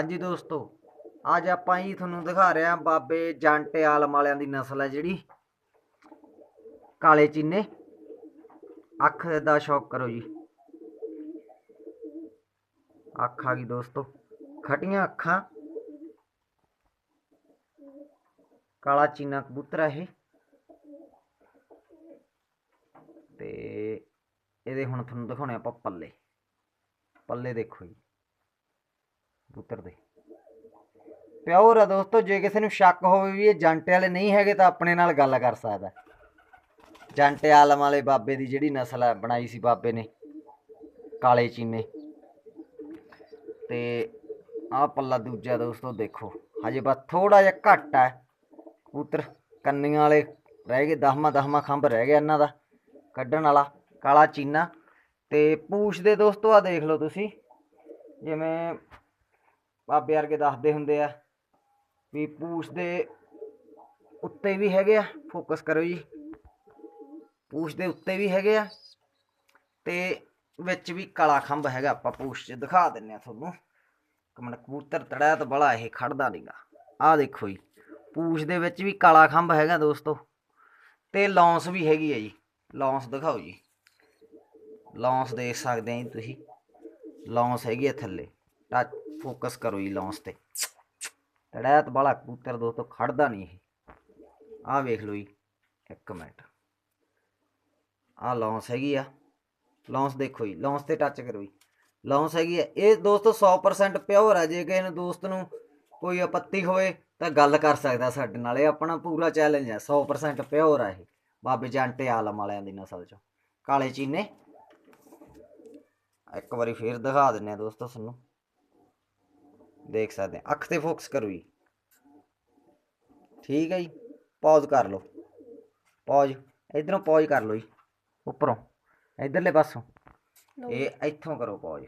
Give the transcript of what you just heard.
ਹਾਂਜੀ ਦੋਸਤੋ, ਅੱਜ ਆਪਾਂ ਹੀ ਤੁਹਾਨੂੰ ਦਿਖਾ ਰਹੇ ਹਾਂ ਬਾਬੇ ਜਾਂਟੇ ਆਲਮ ਵਾਲਿਆਂ ਦੀ ਨਸਲ ਹੈ ਜਿਹੜੀ। ਕਾਲੇ ਚੀਨੇ। ਅੱਖ ਦਾ ਸ਼ੌਕ ਕਰੋ ਜੀ। ਅੱਖ ਆ ਗਈ ਦੋਸਤੋ। ਖਟੀਆਂ ਅੱਖਾਂ। ਕਾਲਾ ਚੀਨਾ ਕਬੂਤਰ ਆ ਇਹ। ਤੇ ਇਹਦੇ ਹੁਣ ਤੁਹਾਨੂੰ ਦਿਖਾਉਣੇ ਆਪਾਂ ਪੱਲੇ। ਪੱਲੇ ਦੇਖੋ ਜੀ। ਕਬੂਤਰ ਦੇ। ਪਿਓਰ ਆ ਦੋਸਤੋ, ਜੇ ਕਿਸੇ ਨੂੰ ਸ਼ੱਕ ਹੋਵੇ ਵੀ ਇਹ ਜੰਟੇ ਵਾਲੇ ਨਹੀਂ ਹੈਗੇ ਤਾਂ ਆਪਣੇ ਨਾਲ ਗੱਲ ਕਰ ਸਕਦਾ ਜੰਟੇ ਆਲਮ ਵਾਲੇ ਬਾਬੇ ਦੀ ਜਿਹੜੀ ਨਸਲ ਹੈ ਬਣਾਈ ਸੀ ਬਾਬੇ ਨੇ, ਕਾਲੇ ਚੀਨੇ। ਤੇ ਆਹ ਪੱਲਾ ਦੂਜਾ ਦੋਸਤੋ ਦੇਖੋ, ਹਜੇ ਬਸ ਥੋੜਾ ਜਿਹਾ ਘੱਟ ਹੈ ਕਬੂਤਰ ਕੰਨੀਆਂ ਵਾਲੇ ਰਹਿ ਗਏ, ਦਸਵਾਂ ਦਸਵਾਂ ਖੰਭ ਰਹਿ ਗਿਆ ਇਹਨਾਂ ਦਾ, ਕੱਢਣ ਵਾਲਾ, ਕਾਲਾ ਚੀਨਾ। ਤੇ ਪੂਛ ਦੇ ਦੋਸਤੋ ਆ ਦੇਖ ਲਓ ਤੁਸੀਂ, ਜਿਵੇਂ ਬਾਬੇ ਵਰਗੇ ਦੱਸਦੇ ਹੁੰਦੇ ਆ ਵੀ ਪੂਛ ਦੇ ਉੱਤੇ ਵੀ ਹੈਗੇ ਆ ਫੋਕਸ ਕਰੋ ਜੀ। ਪੂਛ ਦੇ ਉੱਤੇ ਵੀ ਹੈਗੇ ਆ ਤੇ ਵਿੱਚ ਵੀ ਕਾਲਾ ਖੰਭ ਹੈਗਾ, ਆਪਾਂ ਪੂਛ 'ਚ ਦਿਖਾ ਦਿੰਨੇ ਆ ਤੁਹਾਨੂੰ। ਕਮਣ ਕਬੂਤਰ ਤੜਿਆ ਤਾਂ ਬੜਾ ਇਹ ਖੜਦਾ ਨਹੀਂਗਾ ਆਹ ਦੇਖੋ ਜੀ, ਪੂਛ ਦੇ ਵਿੱਚ ਵੀ ਕਾਲਾ ਖੰਭ ਹੈਗਾ ਦੋਸਤੋ। ਤੇ ਲੌਂਸ ਵੀ ਹੈਗੀ ਹੈ ਜੀ। ਲੌਂਸ ਦਿਖਾਓ ਜੀ। ਲੌਂਸ ਦੇਖ ਸਕਦੇ ਆ ਜੀ ਤੁਸੀਂ। ਲੌਂਸ ਹੈਗੀ ਆ ਥੱਲੇ। ਟੱਚ ਫੋਕਸ ਕਰੋ ਜੀ ਲੌਂਸ ਤੇ। ਤੜਿਆ ਵਾਲਾ ਕਬੂਤਰ ਦੋਸਤੋ, ਖੜਦਾ ਨਹੀਂ ਇਹ। ਆਹ ਵੇਖ ਲਓ ਜੀ, ਇੱਕ ਮਿੰਟ। ਆਹ ਲੌਂਸ ਹੈਗੀ ਆ। ਲੌਂਸ ਦੇਖੋ ਜੀ ਲੌਂਸ ਤੇ ਟੱਚ ਕਰੋ ਜੀ। ਲੌਂਸ ਹੈਗੀ ਆ। ਇਹ ਦੋਸਤੋ 100% ਪਿਓਰ ਆ। ਜੇ ਕਿਸੇ ਨੂੰ ਦੋਸਤ ਨੂੰ ਕੋਈ ਆਪੱਤੀ ਹੋਵੇ, ਤਾਂ ਗੱਲ ਕਰ ਸਕਦਾ ਸਾਡੇ ਨਾਲ। ਇਹ ਆਪਣਾ ਪੂਰਾ ਚੈਲੰਜ ਹੈ 100% ਪਿਓਰ ਆ ਇਹ। ਬਾਬੇ ਜੰਟੇ ਆਲਮ ਵਾਲਿਆਂ ਦੀ ਨਸਲ ਚੋਂ। ਕਾਲੇ ਚੀਨੇ। ਇੱਕ ਵਾਰੀ ਫੇਰ ਦਿਖਾ ਦਿੰਨੇ ਆ ਦੋਸਤੋ ਤੁਹਾਨੂੰ। ਦੇਖ ਸਕਦੇ ਆ ਅੱਖ ਤੇ ਫੋਕਸ ਕਰੋ ਜੀ। ਠੀਕ ਹੈ ਜੀ। ਪੌਜ਼ ਕਰ ਲਓ। ਪੌਜ਼ ਇਧਰੋਂ ਪੌਜ਼ ਕਰ ਲਓ ਜੀ। ਉੱਪਰੋਂ। ਇਧਰਲੇ ਪਾਸੋਂ। ਇਹ ਇੱਥੋਂ ਕਰੋ ਪੌਜ਼